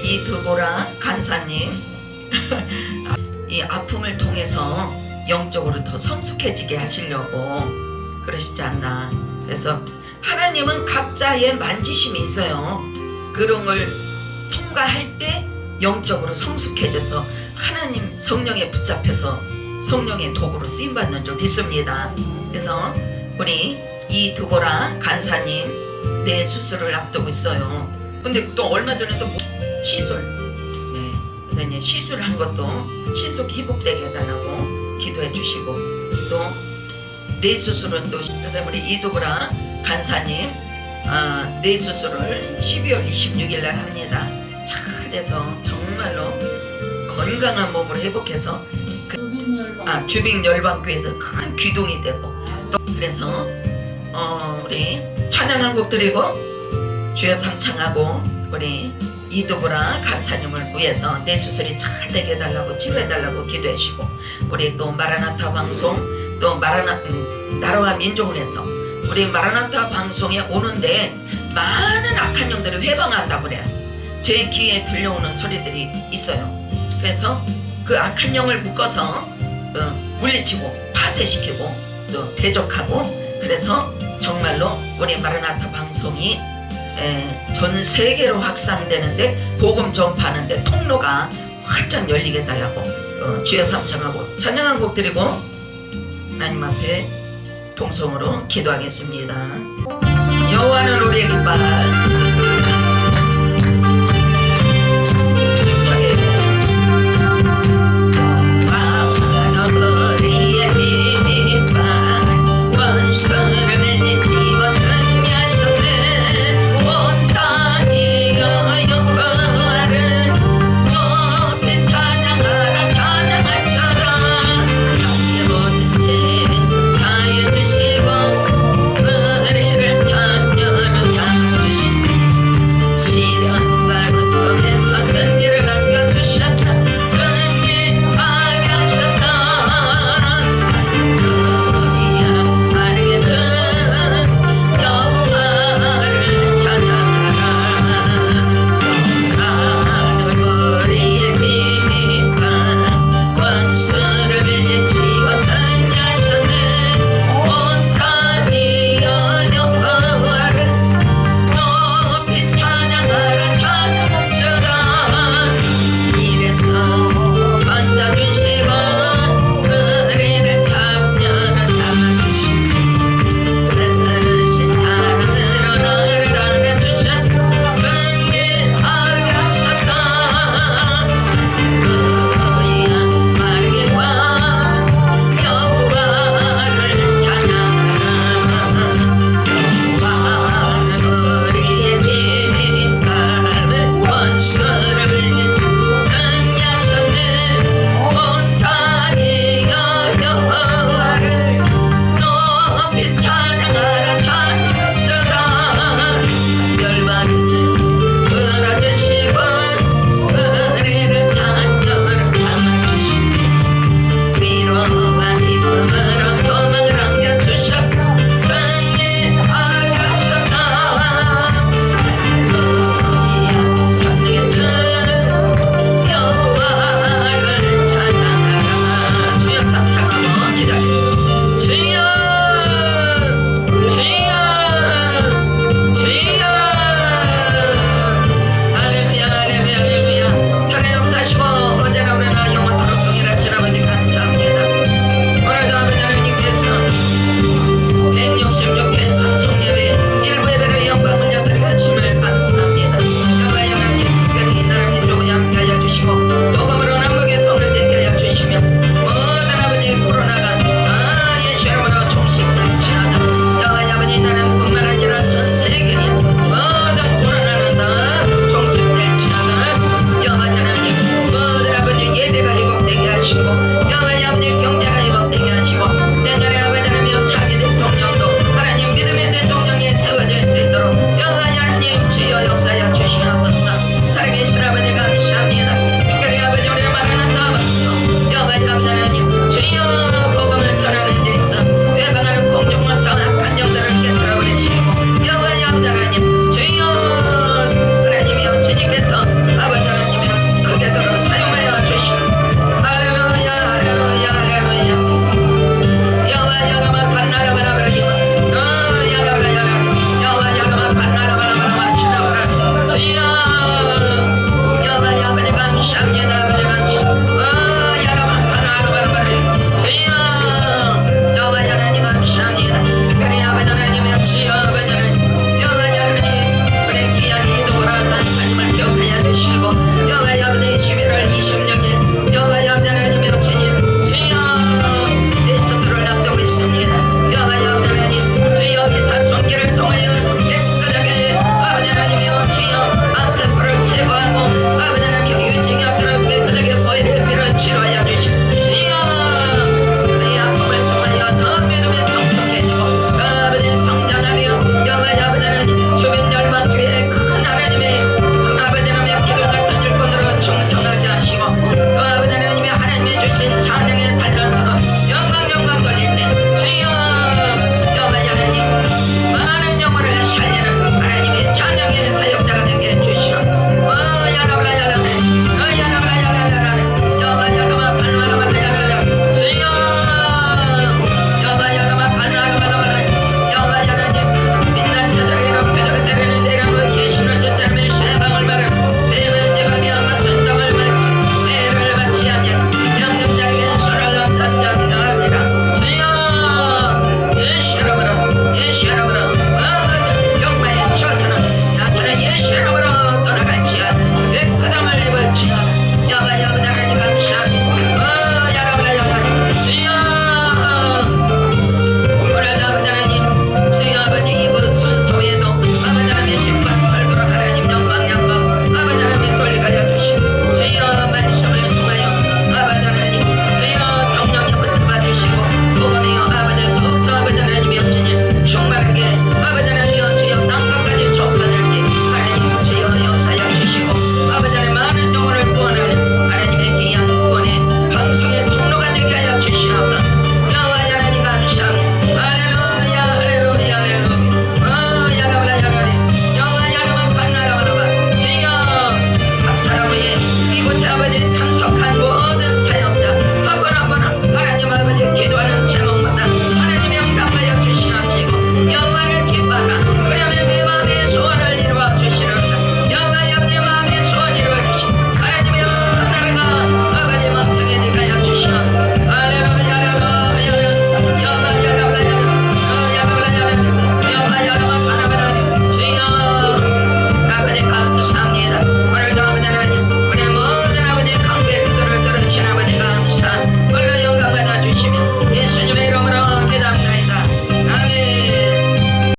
이 드보라 간사님. 이 아픔을 통해서 영적으로 더 성숙해지게 하시려고 그러시지 않나. 그래서 하나님은 각자의 만지심이 있어요. 그런 걸 통과할 때 영적으로 성숙해져서 하나님 성령에 붙잡혀서 성령의 도구로 쓰임받는 줄 믿습니다. 그래서 우리 이 드보라 간사님 내 수술을 앞두고 있어요. 근데 또 얼마 전에 또 시술 네. 그래서 시술한 것도 신속히 회복되게 해달라고 기도해 주시고 또 뇌 수술은 또 그래서 우리 이두브라 간사님 아, 뇌 수술을 12월 26일 날 합니다. 잘 돼서 정말로 건강한 몸으로 회복해서 아, 주빅 열방교에서 큰 귀동이 되고 또 그래서 어, 우리 찬양 한 곡 드리고 주여 삼창하고 우리 이두브라 간사님을 위해서 내 수술이 잘 되게 해달라고 치료해달라고 기도해 주시고 우리 또 마라나타 방송 또 마라나 음, 나라와 민족을 해서 우리 마라나타 방송에 오는데 많은 악한 영들을 회방한다고 그래요. 제 귀에 들려오는 소리들이 있어요. 그래서 그 악한 영을 묶어서 어, 물리치고 파쇄시키고 또 대적하고 그래서 정말로 우리 마라나타 방송이 에, 전 세계로 확산되는데 복음 전파하는데 통로가 활짝 열리게 해달라고 어, 주여 삼창하고 찬양한 곡 드리고 하나님 앞에 동성으로 기도하겠습니다. 여호와는 우리의 깃발